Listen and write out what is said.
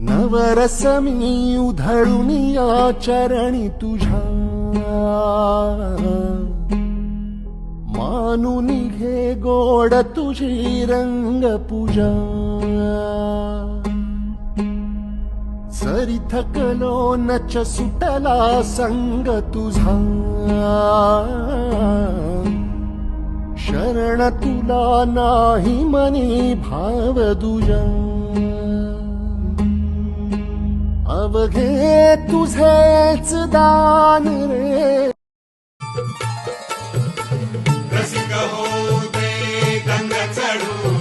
नवरसमी उधळून या चरणी तुझ्या. मानून घे गोड तुझी रंग पूजा सरी थकलो नच सुटला संग तुझा. शरण तुला नाही मनी भाव दुजा नाव घे तुझेच दान रे रसिक हो दे गंगा चढू.